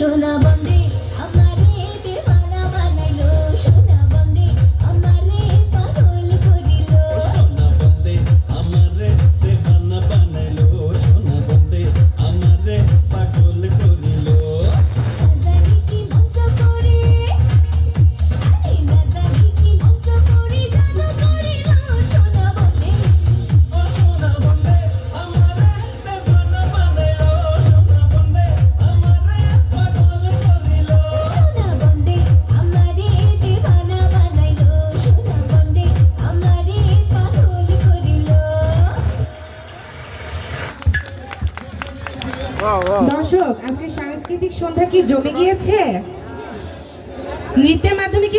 সোনা দর্শক আজকে সাংস্কৃতিক সন্ধ্যা কি জমে গিয়েছে? নৃত্যের মাধ্যমে কি